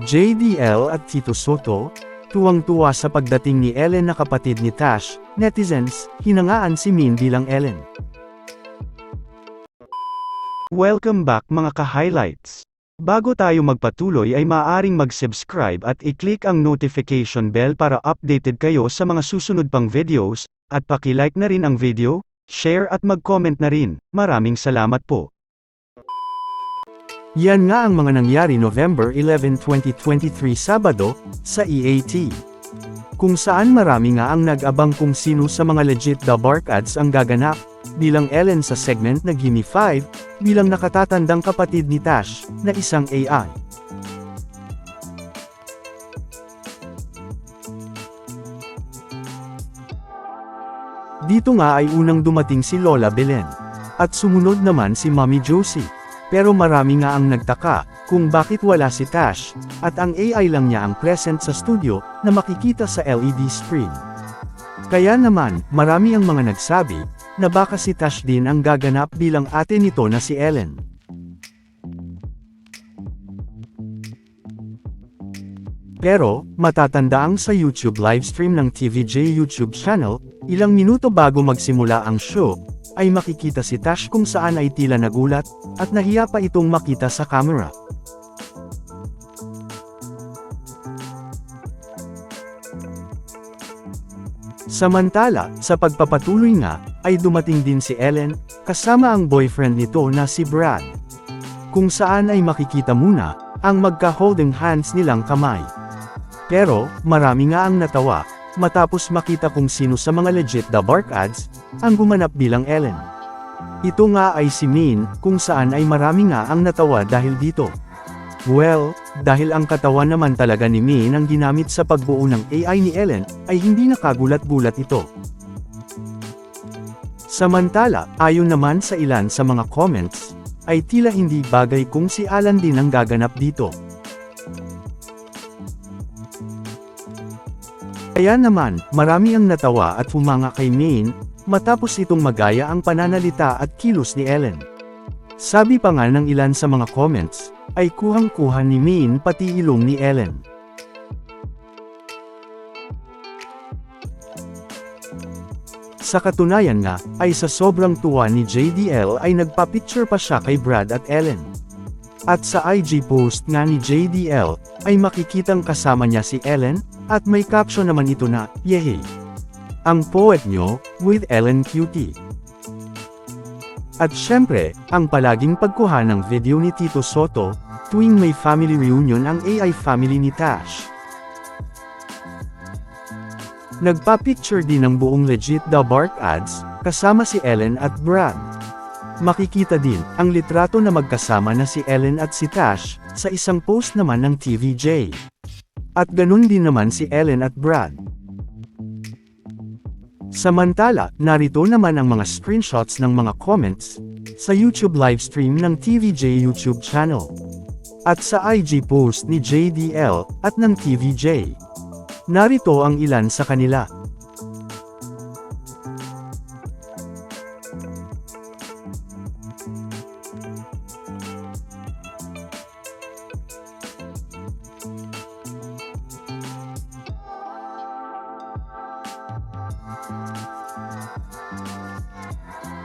JDL at Tito Soto, tuwang-tuwa sa pagdating ni Ellen na kapatid ni Tash, netizens, hinangaan si Min bilang Ellen. Welcome back mga ka-highlights. Bago tayo magpatuloy ay maaaring mag-subscribe at i-click ang notification bell para updated kayo sa mga susunod pang videos, at paki-like na rin ang video, share at mag-comment na rin. Maraming salamat po. Yan nga ang mga nangyari November 11, 2023 Sabado, sa EAT. Kung saan marami nga ang nag-abang kung sino sa mga legit The Bark ads ang gaganap, bilang Ellen sa segment na Gimme 5, bilang nakatatandang kapatid ni Tash, na isang AI. Dito nga ay unang dumating si Lola Belen. At sumunod naman si Mommy Josie. Pero marami nga ang nagtaka, kung bakit wala si Tash, at ang AI lang niya ang present sa studio, na makikita sa LED screen. Kaya naman, marami ang mga nagsabi, na baka si Tash din ang gaganap bilang ate nito na si Ellen. Pero, matatandaang sa YouTube livestream ng TVJ YouTube channel, ilang minuto bago magsimula ang show, ay makikita si Tash kung saan ay tila nagulat, at nahiya pa itong makita sa camera. Samantala, sa pagpapatuloy nga, ay dumating din si Ellen, kasama ang boyfriend nito na si Brad. Kung saan ay makikita muna, ang magka-holding hands nilang kamay. Pero, marami nga ang natawa, matapos makita kung sino sa mga legit The Bark ads, ang gumanap bilang Ellen. Ito nga ay si Min, kung saan ay marami nga ang natawa dahil dito. Well, dahil ang katawan naman talaga ni Min ang ginamit sa pagbuo ng AI ni Ellen, ay hindi nakagulat-gulat ito. Samantala, ayon naman sa ilan sa mga comments, ay tila hindi bagay kung si Alan din ang gaganap dito. Kaya naman, marami ang natawa at humanga kay Maine, matapos itong magaya ang pananalita at kilos ni Ellen. Sabi pa nga ng ilan sa mga comments, ay kuhang-kuha ni Maine pati ilong ni Ellen. Sa katunayan nga, ay sa sobrang tuwa ni JDL ay nagpa-picture pa siya kay Brad at Ellen. At sa IG post nga ni JDL, ay makikitang kasama niya si Ellen, at may caption naman ito na, Yehe! Ang poet nyo, with Ellen Cutie. At syempre, ang palaging pagkuha ng video ni Tito Soto, tuwing may family reunion ang AI family ni Tash. Nagpa-picture din ng buong legit The Bark ads, kasama si Ellen at Brad. Makikita din, ang litrato na magkasama na si Ellen at si Tash, sa isang post naman ng TVJ. At ganun din naman si Ellen at Brad. Samantala, narito naman ang mga screenshots ng mga comments, sa YouTube livestream ng TVJ YouTube channel. At sa IG post ni JDL, at ng TVJ. Narito ang ilan sa kanila. Música